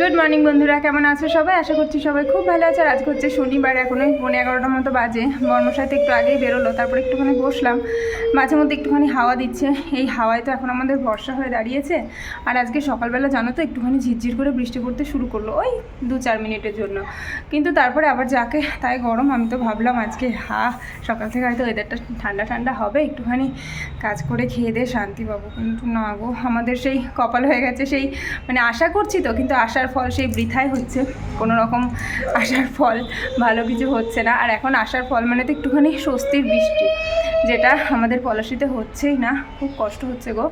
Good morning বন্ধুরা। কেমন আছো সবাই? আশা করছি সবাই খুব ভালো আছে। আর আজকে হচ্ছে শনিবার এখন ওই পৌনে এগারোটার মতো বাজে। বর্মশাইতে একটু আগেই বেরোলো, তারপর একটুখানি বসলাম। মাঝে মধ্যে একটুখানি হাওয়া দিচ্ছে। এই হাওয়ায় তো এখন আমাদের বর্ষা হয়ে দাঁড়িয়েছে। আর আজকে সকালবেলা জানো তো, একটুখানি ঝিরঝির করে বৃষ্টি পড়তে শুরু করল, ওই দু চার মিনিটের জন্য। কিন্তু তারপরে আবার যাকে, তাই গরম, আমি তো ভাবলাম আজকে, হা, সকাল থেকে হয়তো ওয়েদারটা ঠান্ডা ঠান্ডা হবে। একটুখানি কাজ করে খেয়ে দিয়ে শান্তি পাবো কিন্তু না গো, আমাদের সেই কপাল হয়ে গেছে সেই মানে আশা করছি তো, কিন্তু আশার ফল সেই বৃথাই হচ্ছে। কোনো রকম আশার ফল ভালো কিছু হচ্ছে না। আর এখন আশার ফল মানে তো একটুখানি স্বস্তির বৃষ্টি, যেটা আমাদের পলাশিতে হচ্ছেই না। খুব কষ্ট হচ্ছে গো।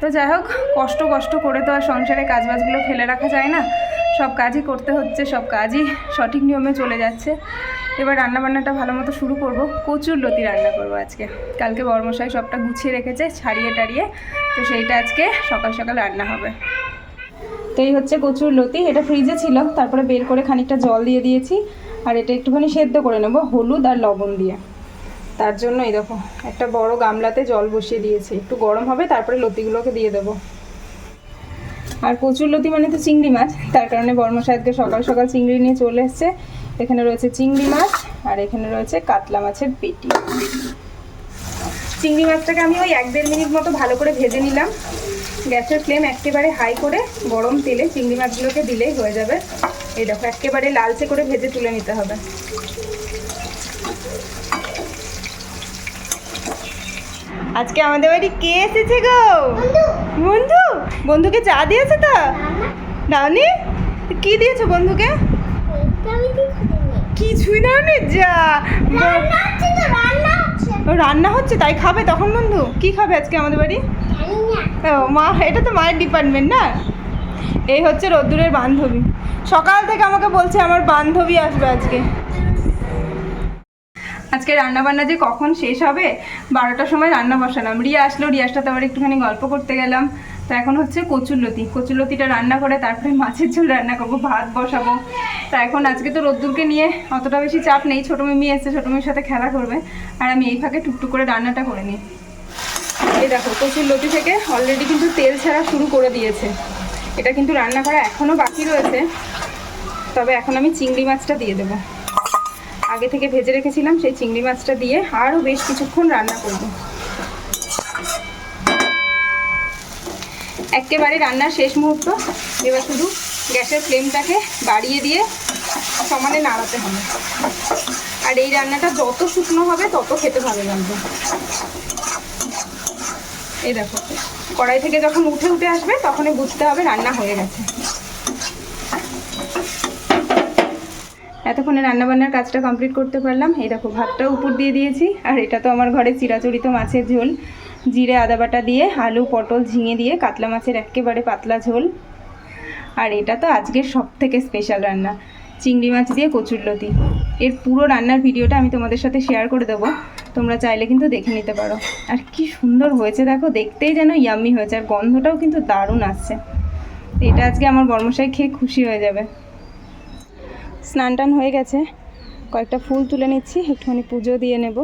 তো যাই হোক, কষ্ট কষ্ট করে তো আর সংসারে কাজবাজগুলো ফেলে রাখা যায় না। সব কাজই করতে হচ্ছে, সব কাজই সঠিক নিয়মে চলে যাচ্ছে। এবার রান্নাবান্নাটা ভালো মতো শুরু করব। কচুর লতি রান্না করব আজকে। কালকে বর্মশাই সবটা গুছিয়ে রেখেছে, ছাড়িয়ে টাড়িয়ে। তো সেইটা আজকে সকাল সকাল রান্না হবে। তো এই হচ্ছে কচুর লতি, এটা ফ্রিজে ছিল, তারপরে বের করে খানিকটা জল দিয়ে দিয়েছি, আর এটা একটুখানি সেদ্ধ করে নেব, হলুদ আর লবণ দিয়ে। তার জন্য এই দেখো, একটা বড় গামলাতে জল বসিয়ে দিয়েছি, একটু গরম হবে, তারপরে লতিগুলোকে দিয়ে দেবো। আর কচুর লতি মানে তো চিংড়ি মাছ, তার কারণে বর্মশা সকাল সকাল চিংড়ি নিয়ে চলে এসছে। এখানে রয়েছে চিংড়ি মাছ, আর এখানে রয়েছে কাতলা মাছের পেটি। চিংড়ি মাছটাকে আমি ওই এক দেড় মিনিট মতো ভালো করে ভেজে নিলাম। গ্যাসের ফ্লেম একেবারে হাই করে গরম তেলে চিংড়ি মাছগুলোকে দিলেই হয়ে যাবে। এই দেখো একেবারে লালচে করে ভেজে তুলে নিতে হবে। আজকে আমাদের বাড়ি কে এসেছে গো? বন্ধু। বন্ধুকে চা দিয়েছে তো? দাওনি? কি দিয়েছ বন্ধুকে? কিছুই দাওনি? যা। রান্না হচ্ছে তাই খাবে তখন বন্ধু? কি খাবে আজকে আমাদের বাড়ি? ও মা এটা তো মায়ের ডিপার্টমেন্ট না? এই হচ্ছে রোদ্দুরের বান্ধবী। সকাল থেকে আমাকে বলছে আমার বান্ধবী আসবে আজকে। আজকে রান্না বান্না যে কখন শেষ হবে বারোটার সময় রান্না বসালাম। রিয়া আসলো রিয়ার সাথে আবার একটুখানি গল্প করতে গেলাম। তো এখন হচ্ছে কচুরলতি। কচুরলতিটা রান্না করে তারপরে মাছের ঝোল রান্না করব ভাত বসাবো। তা এখন আজকে তো রোদ্দুরকে নিয়ে অতটা বেশি চাপ নেই। ছোটো মিমি এসছে, ছোটো মিমির সাথে খেলা করবে। আর আমি এই ফাঁকে টুকটুক করে রান্নাটা করে নিই। এই দেখো, কচুর লতি থেকে অলরেডি কিন্তু তেল ছাড়া শুরু করে দিয়েছে। এটা কিন্তু রান্না করা এখনও বাকি রয়েছে। তবে এখন আমি চিংড়ি মাছটা দিয়ে দেবো। আগে থেকে ভেজে রেখেছিলাম, সেই চিংড়ি মাছটা দিয়ে আরও বেশ কিছুক্ষণ রান্না করব। একেবারে রান্নার শেষ মুহূর্ত। এবার শুধু গ্যাসের ফ্লেমটাকে বাড়িয়ে দিয়ে সমানে নাড়াতে হবে। আর এই রান্নাটা যত শুকনো হবে, তত খেতে ভালো লাগবে। এই দেখো, কড়াই থেকে যখন উঠে উঠে আসবে, তখনই বুঝতে হবে রান্না হয়ে গেছে। এতক্ষণে রান্নাবান্নার কাজটা কমপ্লিট করতে পারলাম। এই দেখো ভাতটা উপর দিয়ে দিয়েছি, আর এটা তো আমার ঘরে চিরাচরিত মাছের ঝোল। জিরে, আদা বাটা দিয়ে আলু, পটল ঝিঙে দিয়ে কাতলা মাছের একেবারে পাতলা ঝোল। আর এটা তো আজকের সব থেকে স্পেশাল রান্না। চিংড়ি মাছ দিয়ে কচুরলতি এর পুরো রান্নার ভিডিওটা আমি তোমাদের সাথে শেয়ার করে দেবো। তোমরা চাইলে কিন্তু দেখে নিতে পারো। আর কি সুন্দর হয়েছে, দেখো, দেখতেই যেন ইয়াম্মি হয়েছে। আর গন্ধটাও কিন্তু দারুণ আসছে। এটা আজকে আমার বর্মশাই খেয়ে খুশি হয়ে যাবে। স্নান টান হয়ে গেছে। কয়েকটা ফুল তুলে নিচ্ছি। একটুখানি পুজো দিয়ে নেব।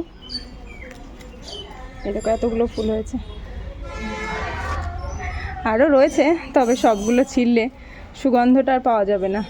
এরকম এতগুলো ফুল হয়েছে। আরও রয়েছে, তবে সবগুলো ছিললে সুগন্ধটা আর পাওয়া যাবে না।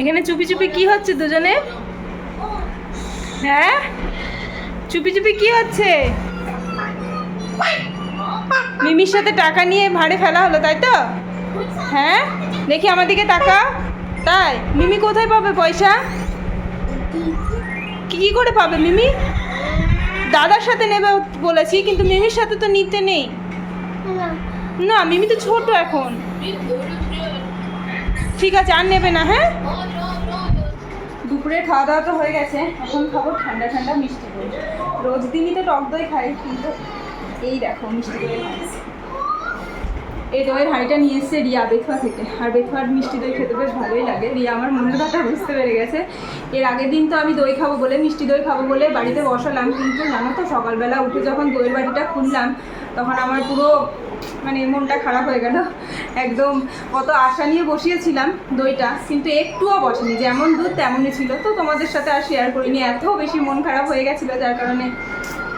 এখানে চুপি চুপি কি হচ্ছে দুজনে? হ্যাঁ? চুপি চুপি কি হচ্ছে? মিমির সাথে টাকা নিয়ে ভাড়ে ফেলা হলো, তাই তো? হ্যাঁ? দেখি আমার দিকে টাকা তাই? মিমি কোথায় পাবে পয়সা? কি কি করে পাবে মিমি? দাদার সাথে নেবে বলেছি, কিন্তু মিমির সাথে তো নিতে নেই। না, মিমি তো ছোট এখন। ঠিক আছে, আর নেবে না হ্যাঁ? দুপুরে খাওয়া দাওয়া তো হয়ে গেছে, এখন খাব ঠান্ডা ঠান্ডা মিষ্টি দই রোজ দিনই তো টক দই খাই, কিন্তু এই দেখো মিষ্টি দই এই দইয়ের হাঁড়িটা নিয়ে এসছে রিয়া বেথুয়া থেকে। আর বেথুয়ার মিষ্টি দই খেতে বেশ ভালোই লাগে। রিয়া আমার মনের কথা বুঝতে পেরে গেছে। এর আগের দিন তো আমি দই খাব বলে, মিষ্টি দই খাব বলে বাড়িতে বসালাম, কিন্তু জানো তো সকালবেলা উঠে যখন দইয়ের বাটিটা খুললাম, তখন আমার পুরো মানে মনটা খারাপ হয়ে গেল। একদম কত আশা নিয়ে বসিয়েছিলাম দইটা, কিন্তু একটুও বসেনি। যেমন দুধ তেমনই ছিল। তো তোমাদের সাথে আর শেয়ার করিনি। এত বেশি মন খারাপ হয়ে গেছিল, যার কারণে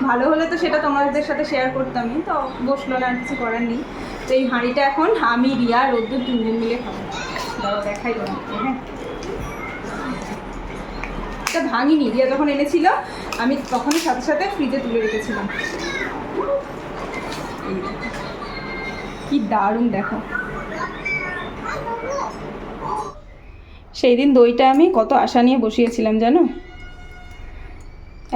ভালো হলে তো সেটা তোমাদের সাথে শেয়ার করতামই। তো বসল না, আর কিছু করার নেই। তো এই হাঁড়িটা এখন আমি, রিয়া, রোদ্দুর তিনজন মিলে খাব। দেখাই তোমাকে হ্যাঁ। এটা ভাঙিনি। রিয়া যখন এনেছিল, আমি তখনই সাথে সাথে ফ্রিজে তুলে রেখেছিলাম এই দেখো। কি দারুণ, দেখো। সেই দিন দইটা আমি কত আশা নিয়ে বসিয়েছিলাম, জানো?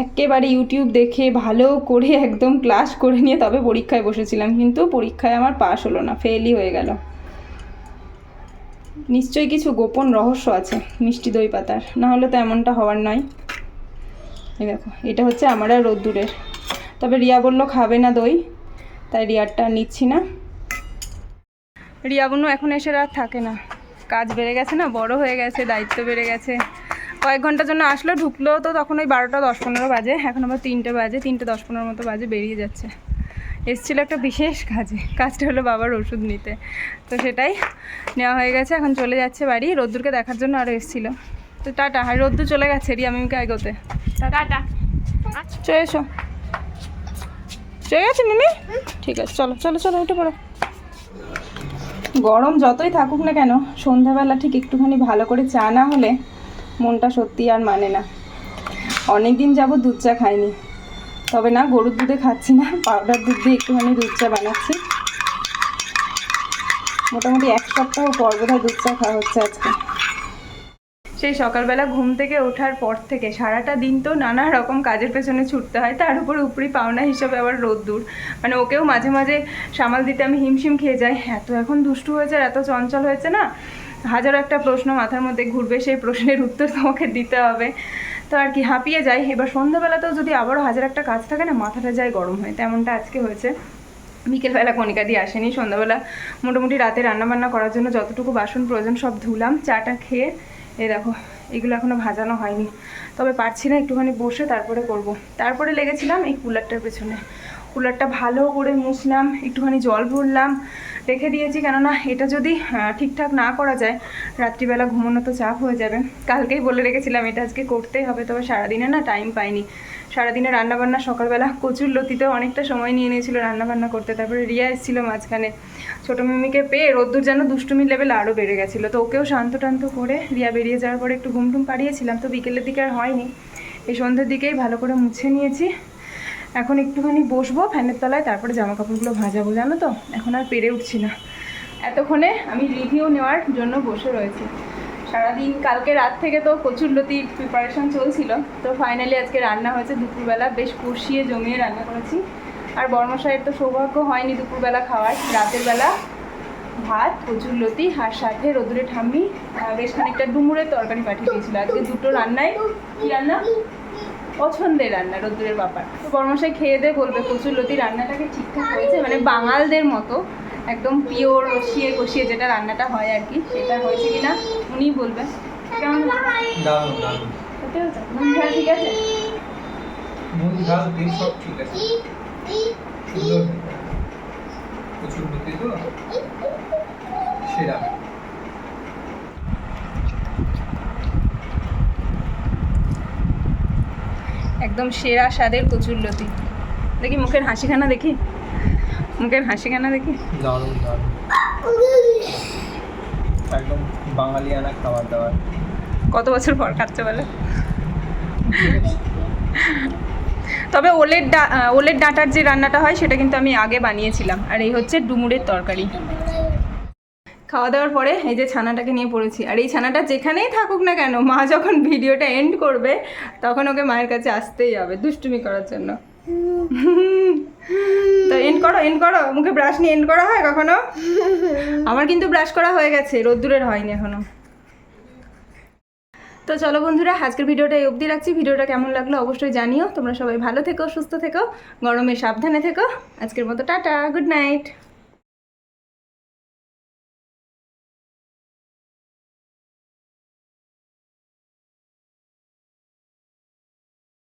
একেবারে ইউটিউব দেখে ভালো করে একদম ক্লাস করে নিয়ে তবে পরীক্ষায় বসেছিলাম, কিন্তু পরীক্ষায় আমার পাশ হলো না ফেলই হয়ে গেল। নিশ্চয়ই কিছু গোপন রহস্য আছে মিষ্টি দই পাতার, না হলে তো এমনটা হওয়ার নয়। এই দেখো, এটা হচ্ছে আমার আর রোদ্দুরের। তবে রিয়া বলল, খাবে না দই। তাই রিয়ারটা নিচ্ছি না। রিয়া বনু এখন এসে রাত থাকে না। কাজ বেড়ে গেছে না বড় হয়ে গেছে দায়িত্ব বেড়ে গেছে। কয়েক ঘণ্টার জন্য আসলো ঢুকলো তো তখন ওই বারোটা দশ পনেরো বাজে। এখন আবার তিনটে বাজে তিনটে দশ পনেরো মতো বাজে বেরিয়ে যাচ্ছে। এসেছিল একটা বিশেষ কাজে কাজটা হলো বাবার ওষুধ নিতে। তো সেটাই নেওয়া হয়ে গেছে এখন চলে যাচ্ছে বাড়ি। রোদ্দুরকে দেখার জন্য আরও এসেছিল। তো টাটা আর রোদ্দুর চলে গেছে রিয়া মিমকে এগোতে। টাটা। চলে এসো। চলে গেছে মিমি? ঠিক আছে চলো চলো চলো উঠে পড়ো। গরম যতই থাকুক না কেন, সন্ধ্যাবেলা ঠিক একটুখানি ভালো করে চা না হলে মনটা সত্যি আর মানে না। অনেক দিন যাব দুধ চা খাইনি। তবে না, গরুর দুধে খাচ্ছি না, পাউডার দুধ দিয়ে একটুখানি দুধ চা বানাচ্ছি। মোটামুটি এক সপ্তাহ পর বোধহয় দুধ চা খাওয়া হচ্ছে আজকে। সেই সকালবেলা ঘুম থেকে ওঠার পর থেকে সারাটা দিন তো নানা রকম কাজের পেছনে ছুটতে হয়, তার উপরে উপরি পাওনা হিসাবে আবার রোদ্দুর। মানে ওকেও মাঝে মাঝে সামাল দিতে আমি হিমশিম খেয়ে যাই। এত এখন দুষ্টু হয়েছে এত চঞ্চল হয়েছে না? হাজারো একটা প্রশ্ন মাথার মধ্যে ঘুরবে, সেই প্রশ্নের উত্তর তোমাকে দিতে হবে। তো আর কি, হাঁপিয়ে যাই। এবার সন্ধ্যাবেলাতেও যদি আবারও হাজার একটা কাজ থাকে না, মাথাটা যায় গরম হয়। তেমনটা আজকে হয়েছে। বিকেলবেলা কণিকা দিয়ে আসেনি। সন্ধ্যাবেলা মোটামুটি রাতে রান্নাবান্না করার জন্য যতটুকু বাসন প্রয়োজন সব ধুলাম চাটা খেয়ে এই দেখো, এগুলো এখনও ভাজানো হয়নি। তবে পারছি না একটুখানি বসে তারপরে করব। তারপরে লেগেছিলাম এই কুলারটার পেছনে। কুলারটা ভালো করে মুছলাম, একটুখানি জল ভরলাম, রেখে দিয়েছি। কেননা এটা যদি ঠিকঠাক না করা যায়, রাত্রিবেলা ঘুমানো তো চাপ হয়ে যাবে। কালকেই বলে রেখেছিলাম এটা আজকে করতেই হবে, তবে সারাদিনে না টাইম পাইনি। সারাদিনে রান্নাবান্না, সকালবেলা কচুর লতিতেও অনেকটা সময় নিয়ে নিয়েছিল রান্নাবান্না করতে। তারপরে রিয়া এসেছিল মাঝখানে। ছোটো মিমিকে পেয়ে রোদ্দুর যেন দুষ্টুমির লেভেল আরও বেড়ে গেছিল। তো ওকেও শান্ত টান্ত করে রিয়া বেরিয়ে যাওয়ার পরে একটু ঘুম টুম পাড়িয়েছিলাম। তো বিকেলের দিকে আর হয়নি। এই সন্ধ্যের দিকেই ভালো করে মুছে নিয়েছি। এখন একটুখানি বসবো ফ্যানের তলায়, তারপরে জামা কাপড়গুলো ভাজাবো, জানো তো? এখন আর পেরে উঠছি না। এতক্ষণে আমি রিভিউ নেওয়ার জন্য বসে রয়েছি। সারাদিন, কালকে রাত থেকে তো প্রচুর প্রিপারেশন চলছিল। তো ফাইনালি আজকে রান্না হয়েছে দুপুরবেলা, বেশ কষিয়ে জমিয়ে রান্না করেছি। আর বর্মশাইয়ের তো সৌভাগ্য হয়নি দুপুরবেলা খাওয়ার। রাতের বেলা ভাত, প্রচুর লতি, আর সাথে রোদুরে ঠাম্মি বেশ খানিকটা ডুমুরের তরকারি পাঠিয়ে দিয়েছিল। আজকে দুটো রান্নাই। কি রান্না? পছন্দের রান্না, রোদ্দুরের ব্যাপার তো বর্মশাই খেয়ে দিয়ে বলবে, প্রচুর লতি রান্নাটাকে ঠিকঠাক হয়েছে মানে বাঙালদের মতো। একদম পিওর রসিয়ে কষিয়ে যেটা রান্নাটা হয় আর কি সেটা হয়েছে কিনা উনিই বলবেন। কেমন? নুন ঝাল ঠিক আছে? নুন ঝাল তেল সব ঠিক আছে। প্রচুর বুদ্ধি তো। সেরা। একদম সেরা স্বাদের কচুর লতি দেখি মুখের হাসিখানা দেখি। মুখের হাসিখানা দেখি? দারুণ দারুণ। একদম বাঙালিয়ানা খাবার দাবার। কত বছর পর খাচ্ছে বলে? তবে ওলের ডা ওলের ডাঁটার যে রান্নাটা হয় সেটা কিন্তু আমি আগে বানিয়েছিলাম। আর এই হচ্ছে ডুমুরের তরকারি। খাওয়া দাওয়ার পরে এই যে ছানাটাকে নিয়ে পড়েছি। আর এই ছানাটা যেখানেই থাকুক না কেন মা যখন ভিডিওটা এন্ড করবে তখন ওকে মায়ের কাছে আসতেই হবে দুষ্টুমি করার জন্য। তো এন্ড করো এন্ড করো। মুখে ব্রাশ নিয়ে এন্ড করা হয় কখনো? আমার কিন্তু ব্রাশ করা হয়ে গেছে, রোদ্দুরের হয়নি এখনও। তো চলো বন্ধুরা, আজকের ভিডিওটা এই অবধি রাখছি। ভিডিওটা কেমন লাগল অবশ্যই জানিও। তোমরা সবাই ভালো থেকো, সুস্থ থেকো, গরমে সাবধানে থেকো। আজকের মতো টাটা গুড নাইট